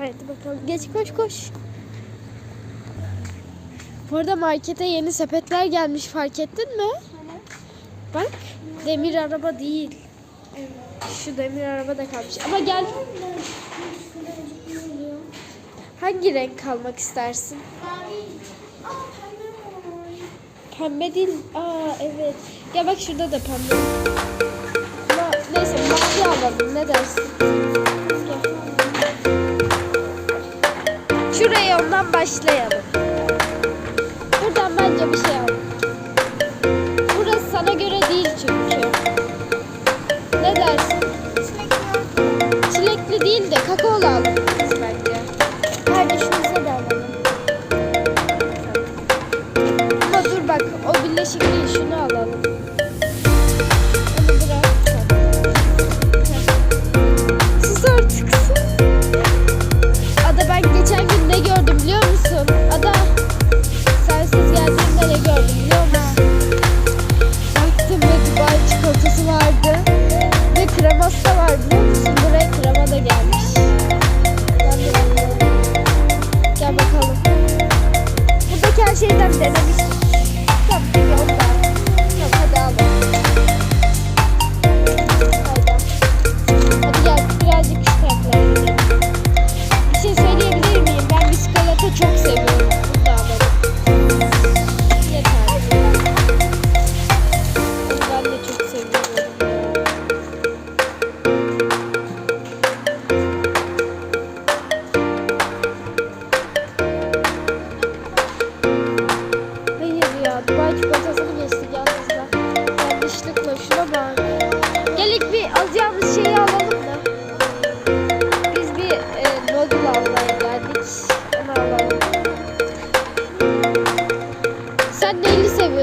Haydi bakalım. Geç koş koş. Burada markete yeni sepetler gelmiş fark ettin mi? Bak demir araba değil. Evet. Şu demir araba da kalmış. Ama gel. Hangi renk kalmak istersin? Pembe değil. Aa evet. Gel bak şurada da pembe. Ama neyse mavi alalım ne dersin? Gel. Şuraya oradan başlayalım. Buradan bence bir şey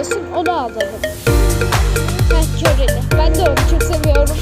seviyorsun onu alalım. Heh köreli. Ben de onu çok seviyorum.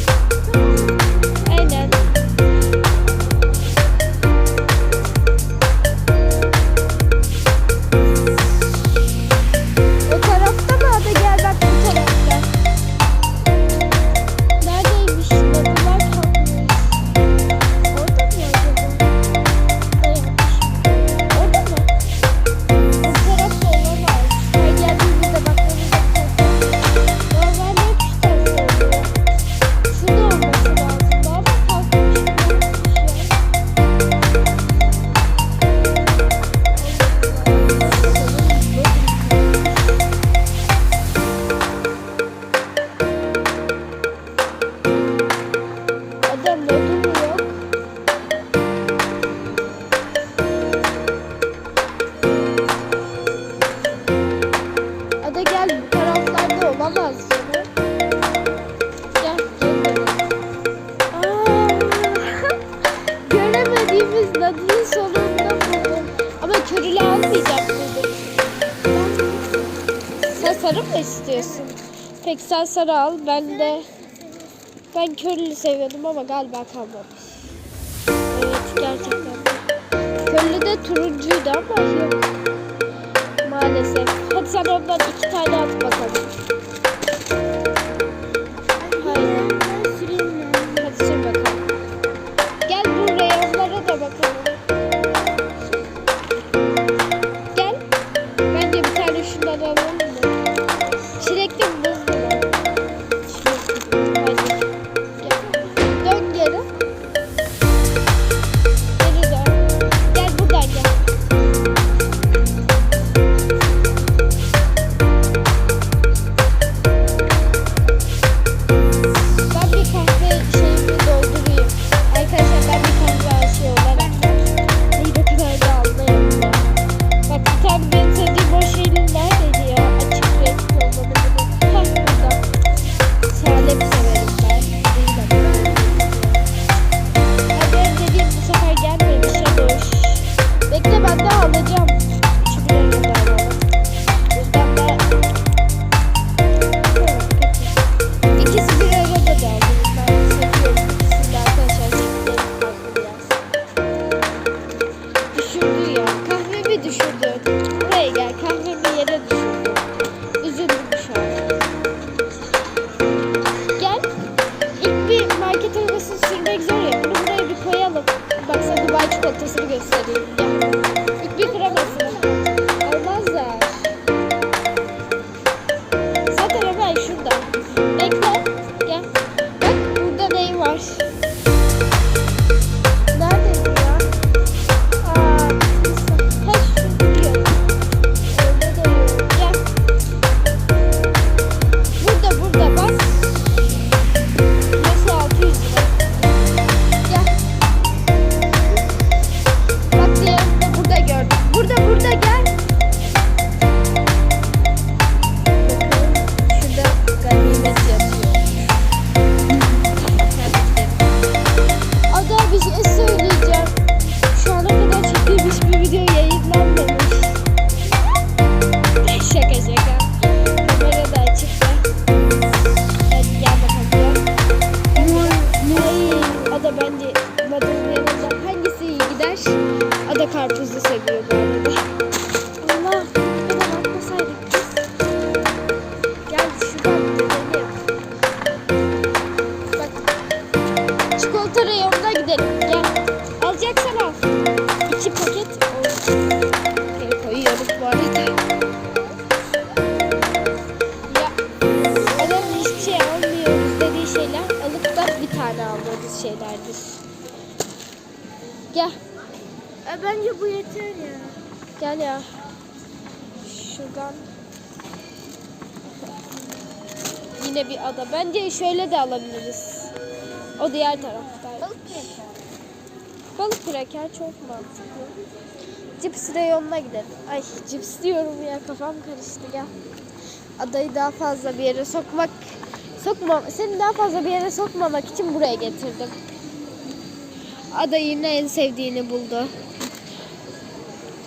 sarı mı istiyorsun? Peki sen sarı al. Ben de ben körlü seviyordum ama galiba kalmamış. Evet gerçekten. Körlü de turuncuydu ama yok. Maalesef. Hadi sen ondan iki tane at bakalım. That becomes uh, so electricity gets studied. Gel. E, bence bu yeter ya. Gel ya. Şuradan. Yine bir ada. Bence şöyle de alabiliriz. O diğer tarafta. Balık yeter. Balık kraker çok mantıklı. Cips reyonuna gidelim. Ay cips diyorum ya kafam karıştı gel. Adayı daha fazla bir yere sokmak sokmam seni daha fazla bir yere sokmamak için buraya getirdim. Ada yine en sevdiğini buldu.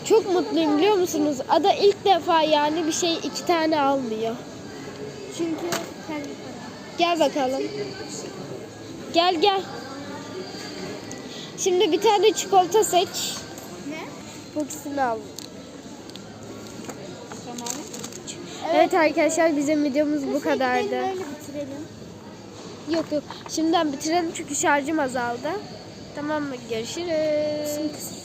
Çok mutluyum biliyor musunuz? Ada ilk defa yani bir şey iki tane almıyor. Çünkü kendi. Gel bakalım. Gel gel. Şimdi bir tane çikolata seç. Ne? İkisini al. Tamam. Evet, arkadaşlar bizim videomuz bu kadardı. gidelim, Böyle bitirelim. Yok yok. Şimdiden bitirelim çünkü şarjım azaldı. Tamam mı? Görüşürüz.